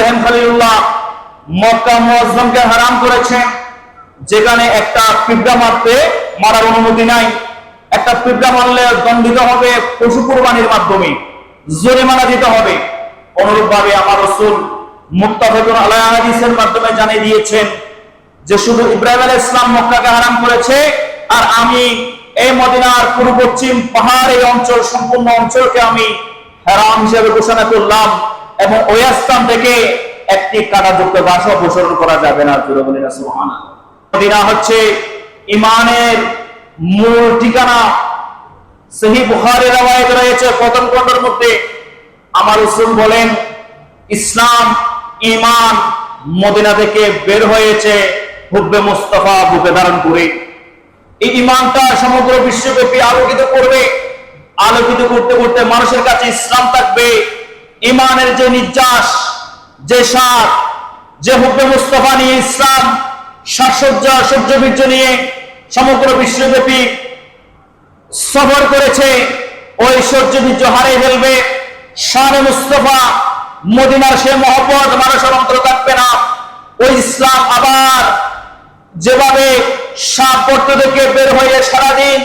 ইব্রাহিম খলিলুল্লাহ মক্কা মুআজ্জমকে হারাম করেছেন যেখানে একটা পিঁপড়া মারতে মারার অনুমতি নাই। একটা পিঁপড়া মারলে দণ্ডিত হবে পশু কুরবানির মাধ্যমে, জরিমানা দিতে হবে। অনুরূপভাবে আমার রসুল মুক্তাফেকুর আলাহ হাদিসের মাধ্যমে জানিয়ে দিয়েছেন যে শুধু ইব্রাহিম আলাইহিস ইসলাম মক্কাকে হারাম করেছে, আর আমি এই মদিনার পূর্ব পশ্চিম পাহাড় এই অঞ্চল, সম্পূর্ণ অঞ্চলকে আমি হারাম হিসেবে ঘোষণা করলাম। এবং ওই স্থান থেকে একটি কাটাযুক্ত গাছ অপসরণ করা যাবে না জুড়ে বলি না, সুবহানাল্লাহ। মদিনা হচ্ছে ইমানের মূল ঠিকানা। সেই বুখারী রাওয়ায়াত রয়েছে, প্রথম খণ্ডের মধ্যে। আমার রাসূল বলেন, ইসলাম ইমান মদিনা থেকে বের হয়েছে হুব্বে মুস্তাফা বুকে ধারণ করে। এই ইমানটা সমগ্র বিশ্বব্যাপী আলোকিত করবে। আলোকিত করতে করতে মানুষের কাছে ইসলাম থাকবে। ইমানের যে নির্যাস, যে সার, যে হুব্বে মুস্তফা নিয়ে ইসলাম সাজসজ্জা সহ্য বীর্য নিয়ে সমগ্র বিশ্বব্যাপী সফর করেছে, ওই সহ্য বীর্য হারিয়ে ফেলবে। শানে মুস্তফা, মদিনার সে মহব্বত মানুষের অন্তর থাকবে না। ওই ইসলাম আবার যেভাবে সাপ গর্ত থেকে বের হয়ে সারাদিন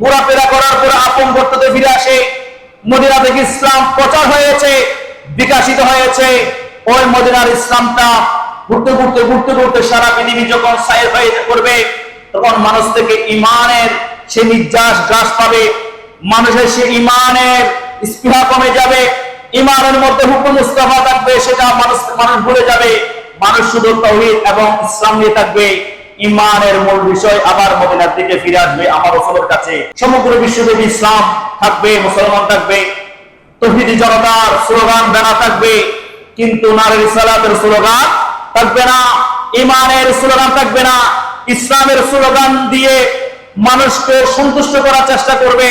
ঘোরাফেরা করার পর আপন গর্ততে ফিরে আসে, মদিনা থেকে ইসলাম প্রচার হয়েছে। বিকাশিত হয়েছে। ওই মদিনার ইসলামটা ঘুরতে ঘুরতে ঘুরতে ঘুরতে সারা পৃথিবী যখন সাইর হয়ে করবে তখন মানুষ থেকে ইমানের সে নির্যাস গ্রাস পাবে। মানুষের সে ইমানের স্পৃহা কমে যাবে। ইমানের মধ্যে হুকুম মুস্তাফা থাকবে, সেটা মানুষ মানুষ ভুলে যাবে। মানুষ শুধু তৌহিদ এবং ইসলাম নিয়ে থাকবে। ইমানের মূল বিষয় আবার মদিনার দিকে ফিরে আসবে আমার রসুলের কাছে। সমগ্র বিশ্বব্যাপী ইসলাম থাকবে, মুসলমান থাকবে। তৌহিদি জনতার স্লোগান বেনা থাকবে, কিন্তু নারীর সালাতের স্লোগান থাকবে না, ইমানের স্লোগান থাকবে না, ইসলামের স্লোগান দিয়ে মানুষকে সন্তুষ্ট করার চেষ্টা করবে,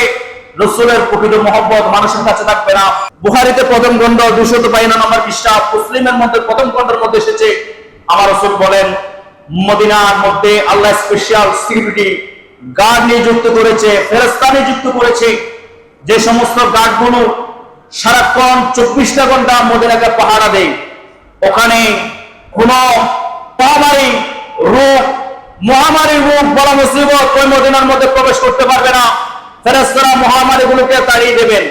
রসুলের প্রকৃত মহব্বত মানুষের কাছে থাকবে না। বুহারিতে প্রথম খণ্ড দুশত বাইনা নম্বর পৃষ্ঠা, মুসলিমের মধ্যে প্রথম খণ্ডের মধ্যে এসেছে, আমার রসুল বলেন, মদিনার মধ্যে আল্লাহ স্পেশাল সিকিউরিটি গার্ড নিযুক্ত করেছে ফেরস্তা নিযুক্ত করেছে, যে সমস্ত গার্ডগুলো সারাক্ষণ চব্বিশটা ঘণ্টা মদিনাকে পাহারা দেয় ওখানে কোন মহামারী রোগ মহামারী রোগ বলা মুসিবত ওই মদিনার মধ্যে প্রবেশ করতে পারবে না। ফেরেস্তারা মহামারী গুলোকে তাড়িয়ে দেবেন।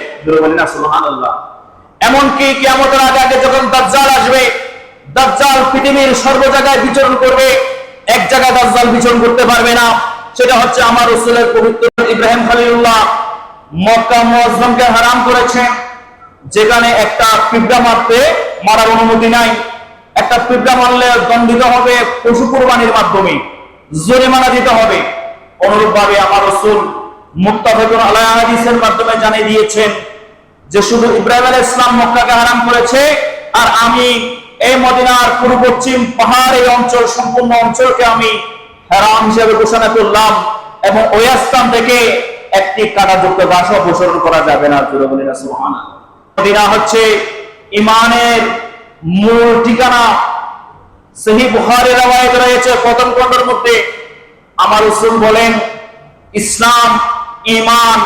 এমনকি কিয়ামতের আগে আগে যখন দাজ্জাল আসবে, দাজ্জাল পৃথিবীর সর্ব জায়গায় বিচরণ করবে। এক জায়গায় দাজ্জাল বিচরণ করতে পারবে না। সেটা হচ্ছে আমার রসুলের পবিত্র ইব্রাহিম খলিলুল্লাহ। মক্কা মুআজ্জমকে হারাম করেছেন যেখানে একটা পিঁপড়া মারতে মারার অনুমতি নাই একটা পিঁপড়া মারলে দণ্ডিত হবে পশু কুরবানির মাধ্যমে, জরিমানা দিতে হবে অনুরূপভাবে আমার রসুল হাদিসের মাধ্যমে জানিয়ে দিয়েছেন যে শুধু ইব্রাহিম ইসলাম মক্কাকে করেছে, আর আমি এই মদিনার পূর্ব পশ্চিম পাহাড় এই অঞ্চল, সম্পূর্ণ অঞ্চলকে আমি হারাম হিসেবে ঘোষণা করলাম এবং ওই স্থান থেকে একটি কাটাযুক্ত গাছ অপসরণ করা যাবে না। মদিনা হচ্ছে ইমানের মূল ঠিকানা। সেই বুখারী রাওয়ায়াত রয়েছে, প্রথম খণ্ডের মধ্যে। আমার রাসূল বলেন, ইসলাম ইমান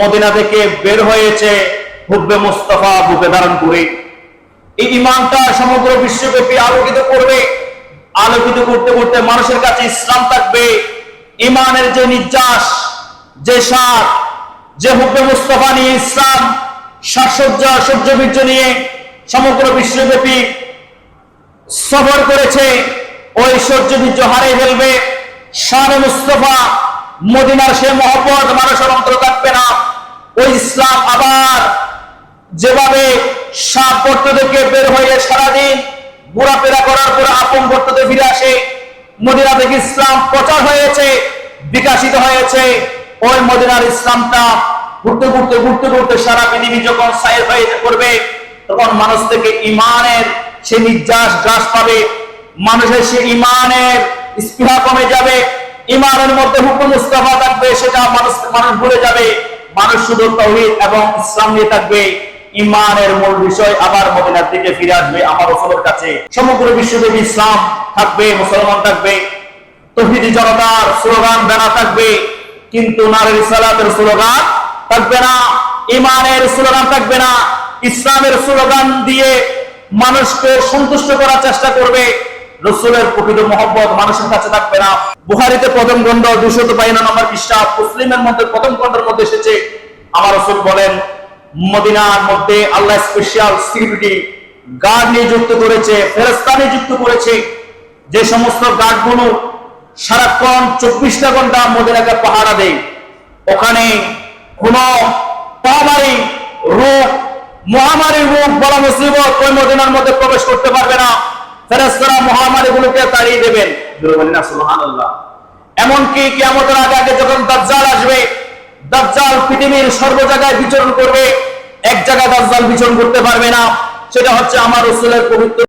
মদিনা থেকে বের হয়েছে হুব্বে মুস্তাফা বুকে ধারণ করে। এই ইমানটা সমগ্র বিশ্বব্যাপী আলোকিত করবে। আলোকিত করতে করতে মানুষের কাছে ইসলাম থাকবে। ইমানের যে নির্যাস, যে সার, যে হুব্বে মুস্তফা নিয়ে ইসলাম সাজসজ্জা সহ্য বীর্য নিয়ে সমগ্র বিশ্বব্যাপী সফর করেছে। ওই সহ্য বীর্য হারিয়ে ফেলবে শানে মুস্তফা, মদিনার সে মহব্বত মানুষের অন্তর থাকবে না। ওই ইসলাম আবার যেভাবে সাপ গর্ত থেকে বের হয়ে সারাদিন ঘোরাফেরা করার পর আপন গর্ততে ফিরে আসে, মদিনা থেকে ইসলাম প্রচার হয়েছে, বিকাশিত হয়েছে। ওই মদিনার ইসলামটা ঘুরতে ঘুরতে ঘুরতে ঘুরতে সারা পৃথিবী যখন সাইর হয়ে করবে তখন মানুষ থেকে ইমানের সে নির্যাস গ্রাস পাবে। মানুষের সে ইমানের স্পৃহা কমে যাবে। ইমানের মধ্যে হুকুম মুস্তাফা থাকবে, সেটা মানুষ মানুষ ভুলে যাবে। মানুষ শুধু তৌহিদ এবং ইসলাম নিয়ে থাকবে। ইমানের মূল বিষয় আবার মদিনার দিকে ফিরে আসবে আমার রসুলের কাছে। সমগ্র বিশ্বব্যাপী ইসলাম থাকবে, মুসলমান থাকবে। তৌহিদি জনতার স্লোগান বেড়া থাকবে। কিন্তু নারীর সালাতের স্লোগান থাকবে না, ইমানের স্লোগান থাকবে না, ইসলামের স্লোগান দিয়ে মানুষকে সন্তুষ্ট করার চেষ্টা করবে, রসুলের প্রকৃত মহব্বত মানুষের কাছে থাকবে না। বুহারিতে প্রথম খণ্ড দুশত বাইনা নম্বর পৃষ্ঠা, মুসলিমের মধ্যে প্রথম খণ্ডের মধ্যে এসেছে, আমার রসুল বলেন, মদিনার মধ্যে আল্লাহ স্পেশাল সিকিউরিটি গার্ড নিযুক্ত করেছে ফেরস্তা নিযুক্ত করেছে, যে সমস্ত গার্ডগুলো সারাক্ষণ চব্বিশটা ঘণ্টা মদিনাকে পাহারা দেয়। ওখানে প্রবেশ করতে পারবে না। মহামারী গুলোকে তাড়িয়ে দেবেন। এমনকি কিয়ামতের আগে আগে যখন দাজ্জাল আসবে, দাজ্জাল পৃথিবীর সর্ব জায়গায় বিচরণ করবে। এক জায়গায় দাজ্জাল বিচরণ করতে পারবে না। সেটা হচ্ছে আমার রসুলের পবিত্র